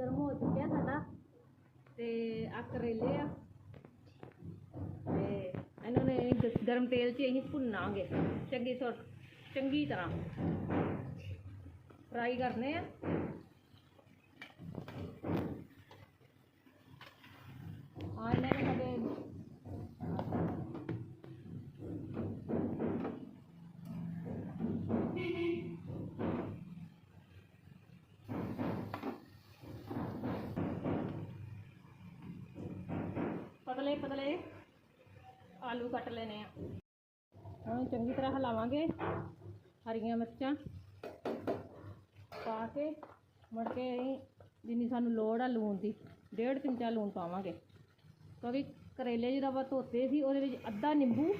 ਗਰਮ ਹੋ ਚੁੱਕਿਆ ਸਾਡਾ ਤੇ ਆ ਕਰੇਲੇ ਆ। ਤੇ ਇਹਨਾਂ ਨੇ ਗ- ਗਰਮ ਤੇਲ 'ਚ ਅਸੀਂ ਭੁੰਨਾਂਗੇ। ਚੰਗੀ ਸੋ, ਚੰਗੀ ਤਰ੍ਹਾਂ। ਫਰਾਈ ਕਰਨੇ ਆ। ਆ ਇਹਨਾਂ ਪਤਲੇ ਪਤਲੇ ਆਲੂ ਕੱਟ ਲੈਣੇ ਆ। ਹੁਣ ਚੰਗੀ ਤਰ੍ਹਾਂ ਹਿਲਾਵਾਂਗੇ ਹਰੀਆਂ ਮਿਰਚਾਂ। ਪਾ ਕੇ ਮੁੜ ਕੇ ਜਿੰਨੀ ਸਾਨੂੰ ਲੋੜ ਆ ਲੂਣ ਦੀ, ਡੇਢ ਚਮਚਾ ਲੂਣ ਪਾਵਾਂਗੇ। ਕਿਉਂਕਿ ਕਰੇਲੇ ਜਦੋਂ ਆਪਾਂ ਧੋਤੇ ਸੀ, ਉਹਦੇ ਵਿੱਚ ਅੱਧਾ ਨਿੰਬੂ,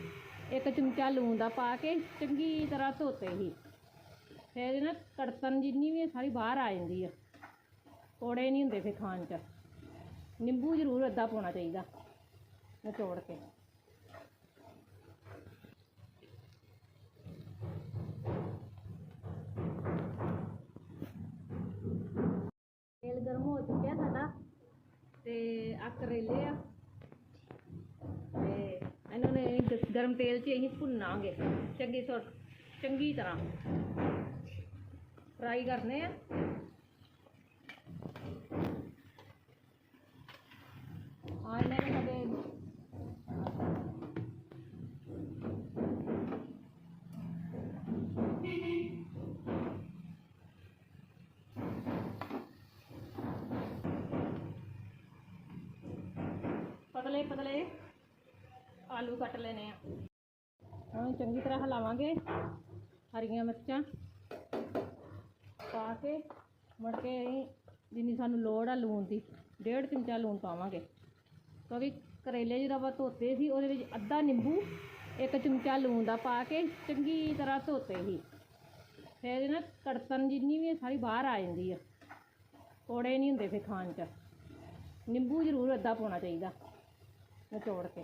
ਇੱਕ ਚਮਚਾ ਲੂਣ ਦਾ ਪਾ ਕੇ ਚੰਗੀ ਤਰ੍ਹਾਂ ਧੋਤੇ ਸੀ। ਫਿਰ ਨਾ ਕੜਤਨ ਜਿੰਨੀ ਵੀ ਹੈ ਸਾਰੀ ਬਾਹਰ ਆ ਜਾਂਦੀ ਆ। ਕੋੜੇ ਨਹੀਂ ਹੁੰਦੇ ਫਿਰ ਖਾਣ 'ਚ। ਨਿੰਬੂ ਜ਼ਰੂਰ ਅੱਧਾ ਪਾਉਣਾ ਚਾਹੀਦਾ। ਨਿਚੋੜ ਕੇ। ਤੇਲ ਗਰਮ ਹੋ ਚੁੱਕਿਆ ਸਾਡਾ। ਤੇ ਆ ਕਰੇਲੇ ਆ। ਤੇ ਇਹਨਾਂ ਨੇ ਗਰਮ ਤੇਲ 'ਚ ਅਸੀਂ ਭੁੰਨਾਂਗੇ। ਚੰਗੀ ਸੋ ਚੰਗੀ ਤਰ੍ਹਾਂ। ਫਰਾਈ ਕਰਨੇ ਆ। ਪਤਲੇ ਪਤਲੇ ਆਲੂ ਕੱਟ ਲੈਣੇ ਆ। ਹੁਣ ਚੰਗੀ ਤਰ੍ਹਾਂ ਹਿਲਾਵਾਂਗੇ। ਹਰੀਆਂ ਮਿਰਚਾਂ ਪਾ ਕੇ ਮੁੜ ਕੇ ਜਿੰਨੀ ਸਾਨੂੰ ਲੋੜ ਆ ਲੂਣ ਦੀ, ਡੇਢ ਚਮਚਾ ਲੂਣ ਪਾਵਾਂਗੇ। ਕਿਉਂਕਿ ਕਰੇਲੇ ਜਦੋਂ ਆਪਾਂ ਧੋਤੇ ਸੀ, ਉਹਦੇ ਵਿੱਚ ਅੱਧਾ ਨਿੰਬੂ, ਇੱਕ ਚਮਚਾ ਲੂਣ ਦਾ ਪਾ ਕੇ ਚੰਗੀ ਤਰ੍ਹਾਂ ਧੋਤੇ ਸੀ। ਫਿਰ ਨਾ ਕੜਤਨ ਜਿੰਨੀ ਵੀ ਹੈ ਸਾਰੀ ਬਾਹਰ ਆ ਜਾਂਦੀ ਆ। ਕੋੜੇ ਨਹੀਂ ਹੁੰਦੇ ਫਿਰ ਖਾਣ 'ਚ। ਨਿੰਬੂ ਜ਼ਰੂਰ ਅੱਧਾ ਪਾਉਣਾ ਚਾਹੀਦਾ। ਨਿਚੋੜ ਕੇ